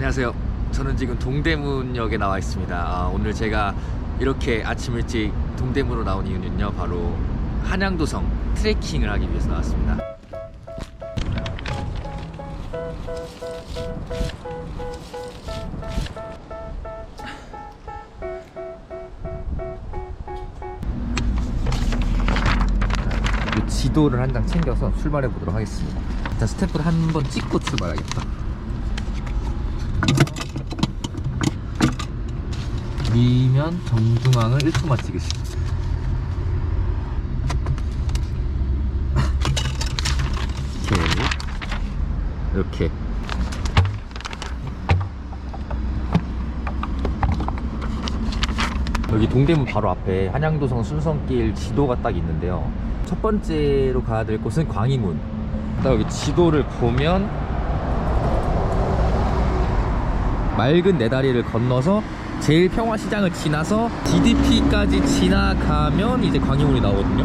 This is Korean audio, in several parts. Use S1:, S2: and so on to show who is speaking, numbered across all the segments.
S1: 안녕하세요. 저는 지금 동대문역에 나와 있습니다. 아, 오늘 제가 이렇게 아침 일찍 동대문으로 나온 이유는요, 바로 한양도성 트레킹을 하기 위해서 나왔습니다. 이 지도를 한 장 챙겨서 출발해 보도록 하겠습니다. 일단 스태프를 한번 찍고 출발하겠다. 미면 정중앙을 1초만 찍으시. 오케이. 이렇게. 여기 동대문 바로 앞에 한양도성 순성길 지도가 딱 있는데요. 첫 번째로 가야 될 곳은 광희문. 딱 여기 지도를 보면 맑은 네 다리를 건너서 제일 평화시장을 지나서 DDP까지 지나가면 이제 광희문이 나오거든요.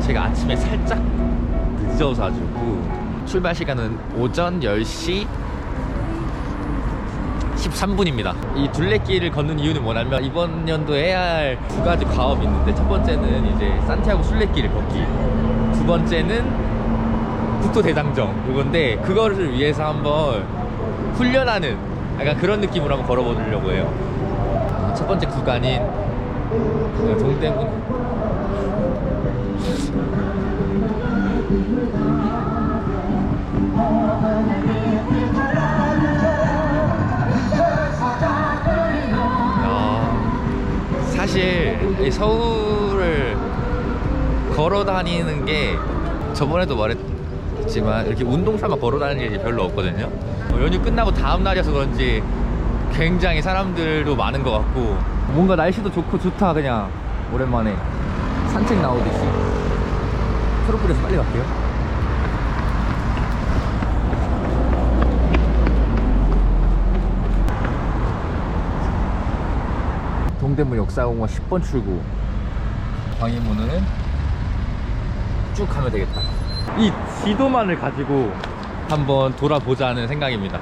S1: 제가 아침에 살짝 늦어서 가지고 출발 시간은 오전 10시 13분입니다. 이 둘레길을 걷는 이유는 뭐냐면 이번 연도 해야 할 두 가지 과업이 있는데 첫 번째는 이제 산티아고 순례길을 걷기. 두 번째는 국토 대장정 이건데 그거를 위해서 한번 훈련하는 약간 그런 느낌으로 한번 걸어보려고 해요. 아, 첫 번째 구간인 그 동대문 이 서울을 걸어 다니는 게 저번에도 말했지만 이렇게 운동 삼아 걸어 다니는 게 별로 없거든요. 어, 연휴 끝나고 다음 날이어서 그런지 굉장히 사람들도 많은 것 같고 뭔가 날씨도 좋고 좋다 그냥 오랜만에 산책 나오듯이 초록불에서 빨리 갈게요. 동대문 역사공원 10번 출구. 광희문은 쭉 가면 되겠다. 이 지도만을 가지고 한번 돌아보자는 생각입니다.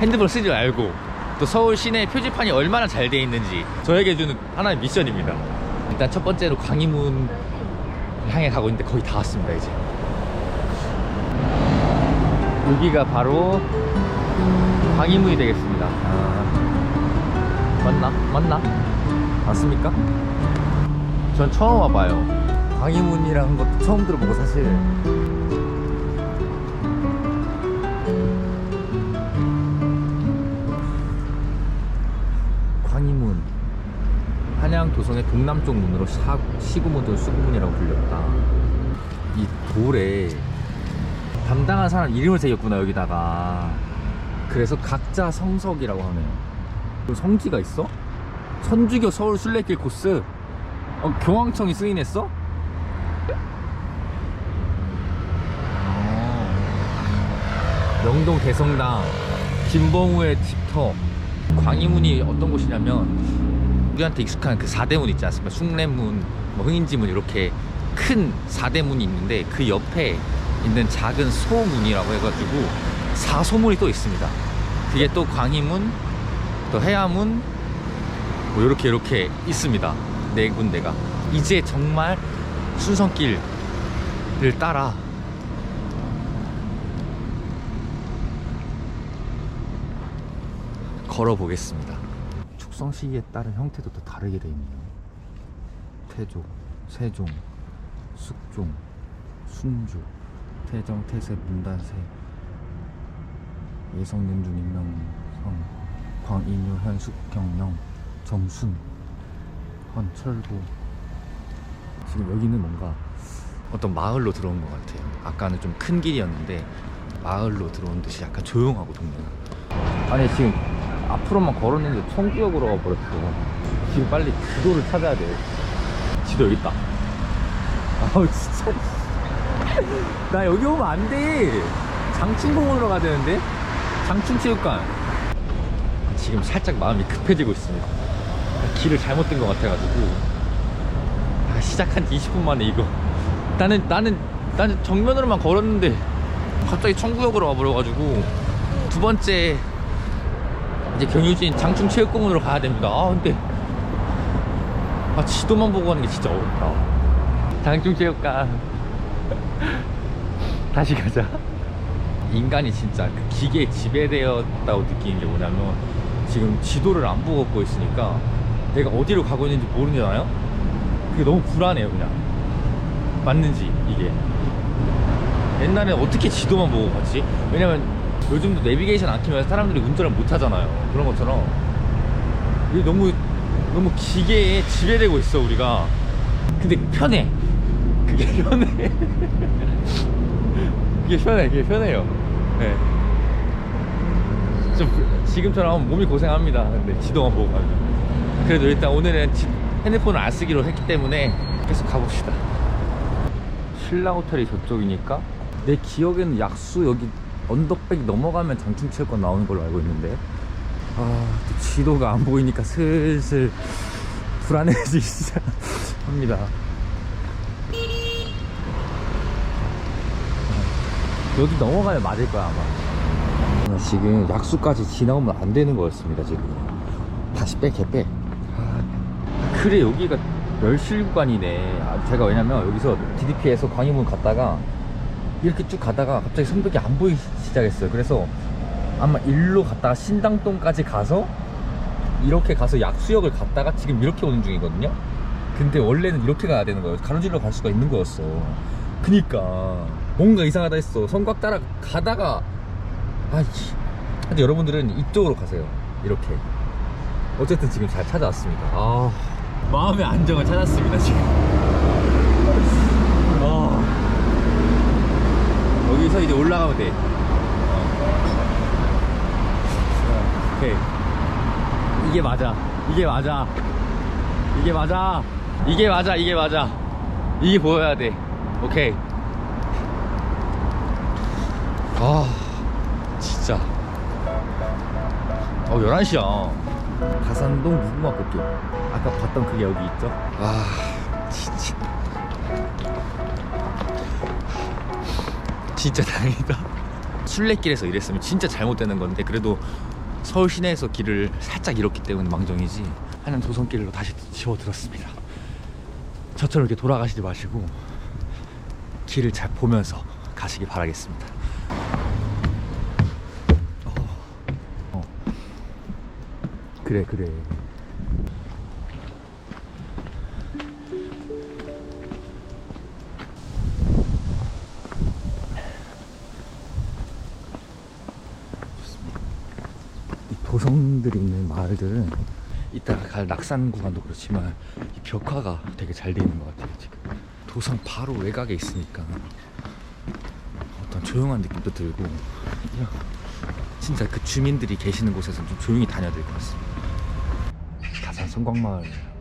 S1: 핸드폰 쓰지 말고 또 서울 시내 표지판이 얼마나 잘 돼 있는지 저에게 주는 하나의 미션입니다. 일단 첫 번째로 광희문 향해 가고 있는데 거의 다 왔습니다 이제. 여기가 바로 광희문이 되겠습니다. 아, 맞나? 맞나? 맞습니까? 전 처음 와봐요. 광희문이라는 것도 처음 들어보고 사실. 광희문. 한양 도성의 동남쪽 문으로 사, 시구문도 수구문이라고 불렸다. 이 돌에 담당한 사람 이름을 새겼구나 여기다가. 그래서 각자 성석이라고 하네요. 그 성지가 있어? 천주교 서울 순례길 코스 어, 교황청이 승인했어? 어. 명동 대성당 김봉우의 집터 광희문이 어떤 곳이냐면 우리한테 익숙한 그 사대문 있지 않습니까? 숭례문, 뭐 흥인지문 이렇게 큰 사대문이 있는데 그 옆에 있는 작은 소문이라고 해가지고 사소문이 또 있습니다. 그게 또 광희문, 또 해야문, 뭐 이렇게 이렇게 있습니다. 네 군데가 이제 정말 순성길을 따라 걸어보겠습니다. 축성 시기에 따른 형태도 또 다르게 돼 있네요. 태조, 세종, 숙종, 순주, 태정, 태세, 문단세, 예성윤중, 임명성, 광인유, 현숙, 경영, 정순, 헌, 철구. 지금 여기는 뭔가 어떤 마을로 들어온 것 같아요. 아까는 좀 큰 길이었는데 마을로 들어온 듯이 약간 조용하고 동네가. 아니 지금 앞으로만 걸었는데 청구역으로 가버렸어. 지금 빨리 지도를 찾아야 돼. 지도 여기 있다. 아우 진짜. 나 여기 오면 안 돼. 장충공원으로 가야 되는데. 장충체육관. 지금 살짝 마음이 급해지고 있습니다. 길을 잘못 든 것 같아가지고. 아씨. 시작한 지 20분 만에 이거 나는 나는 나는 정면으로만 걸었는데 갑자기 청구역으로 와버려가지고 두 번째 이제 경유진 장충 체육공원으로 가야 됩니다 아 근데 아 지도만 보고 가는 게 진짜 어렵다 장충 체육관 다시 가자 인간이 진짜 그 기계에 지배되었다고 느끼는 게 뭐냐면 지금 지도를 안 보고 걷고 있으니까 내가 어디로 가고 있는지 모르잖아요? 그게 너무 불안해요 그냥. 맞는지 이게. 옛날에 어떻게 지도만 보고 갔지? 왜냐면 요즘도 내비게이션 안 키면 사람들이 운전을 못 하잖아요. 그런 것처럼. 이게 너무 너무 기계에 지배되고 있어 우리가. 근데 편해. 그게 편해. 그게 편해 그게 편해요. 네. 좀 지금처럼 몸이 고생합니다. 근데 지도만 보고 가면 그래도 일단 오늘은 지- 핸드폰을 안 쓰기로 했기 때문에 계속 가봅시다 신라 호텔이 저쪽이니까 내 기억에는 약수 여기 언덕백 넘어가면 장충체육관 나오는 걸로 알고 있는데 아, 또 지도가 안 보이니까 슬슬 불안해지기 시작합니다. 여기 넘어가면 맞을 거야 아마. 지금 약수까지 지나오면 안 되는 거였습니다 지금. 다시 빼, 개 빼. 아, 그래 여기가 멸실 구간이네. 아, 제가 왜냐면 여기서 DDP에서 광희문 갔다가 이렇게 쭉 가다가 갑자기 성벽이 안 보이기 시작했어요. 그래서 아마 일로 갔다가 신당동까지 가서 이렇게 가서 약수역을 갔다가 지금 이렇게 오는 중이거든요. 근데 원래는 이렇게 가야 되는 거예요. 가로질러 갈 수가 있는 거였어. 그니까 뭔가 이상하다 했어. 성곽 따라 가다가 아이. 근데 여러분들은 이쪽으로 가세요. 이렇게. 어쨌든 지금 잘 찾아왔습니다. 아 마음의 안정을 찾았습니다 지금. 아 여기서 이제 올라가면 돼. 어. 오케이. 이게 맞아. 이게 맞아. 이게 맞아. 이게 맞아. 이게 맞아. 이게 보여야 돼. 오케이. 아, 진짜. 어, 11시야. 가산동 무궁화꽃길. 아까 봤던 그게 여기 있죠? 아, 진짜. 진짜 다행이다. 순례길에서 이랬으면 진짜 잘못되는 건데 그래도 서울 시내에서 길을 살짝 잃었기 때문에 망정이지. 하얀 도성길로 다시 지워들었습니다. 저처럼 이렇게 돌아가시지 마시고 길을 잘 보면서 가시기 바라겠습니다. 그래 그래. 이 도성들이 있는 마을들은 이따가 갈 낙산 구간도 그렇지만 이 벽화가 되게 잘 돼 있는 것 같아요 지금. 도성 바로 외곽에 있으니까 어떤 조용한 느낌도 들고. 진짜 그 주민들이 계시는 곳에서 좀 조용히 다녀야 될 것 같습니다 성곽마을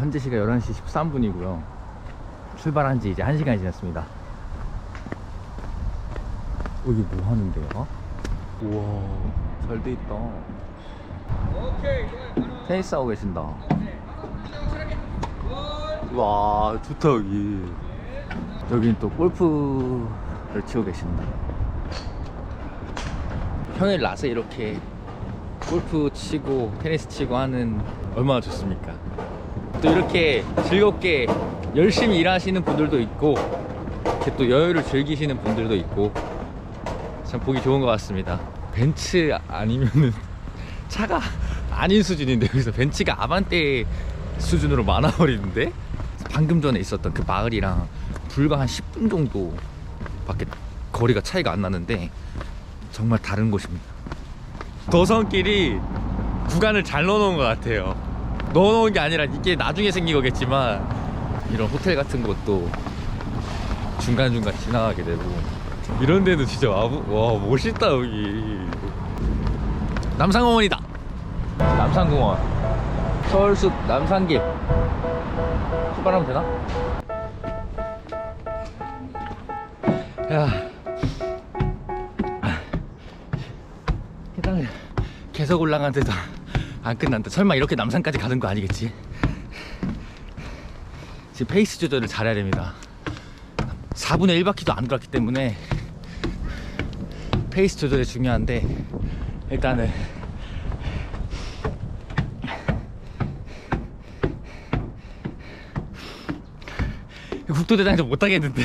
S1: 현재 시각 11시 13분이고요. 출발한 지 이제 1시간이 지났습니다. 여기 뭐 하는데요? 우와, 잘 돼 있다. 테니스 하고 계신다. 와, 좋다, 여기. 여긴 또 골프를 치고 계신다. 평일 낮에 이렇게 골프 치고 테니스 치고 하는 얼마나 좋습니까? 또 이렇게 즐겁게 열심히 일하시는 분들도 있고 이렇게 또 여유를 즐기시는 분들도 있고 참 보기 좋은 것 같습니다. 벤츠 아니면은 차가 아닌 수준인데 여기서 벤츠가 아반떼 수준으로 많아버리는데 방금 전에 있었던 그 마을이랑 불과 한 10분 정도 밖에 거리가 차이가 안 나는데 정말 다른 곳입니다. 도성길이 구간을 잘 넣어놓은 것 같아요. 넣어놓은 게 아니라 이게 나중에 생긴 거겠지만 이런 호텔 같은 것도 중간중간 지나가게 되고 이런 데도 진짜 와, 와 멋있다 여기. 남산공원이다. 남산공원. 서울숲 남산길. 출발하면 되나? 야. 계단을 계속 올라가는데도 안 끝난다 설마 이렇게 남산까지 가는 거 아니겠지? 지금 페이스 조절을 잘해야 됩니다 4분의 1바퀴도 안 돌았기 때문에 페이스 조절이 중요한데 일단은 국도대장정 못하겠는데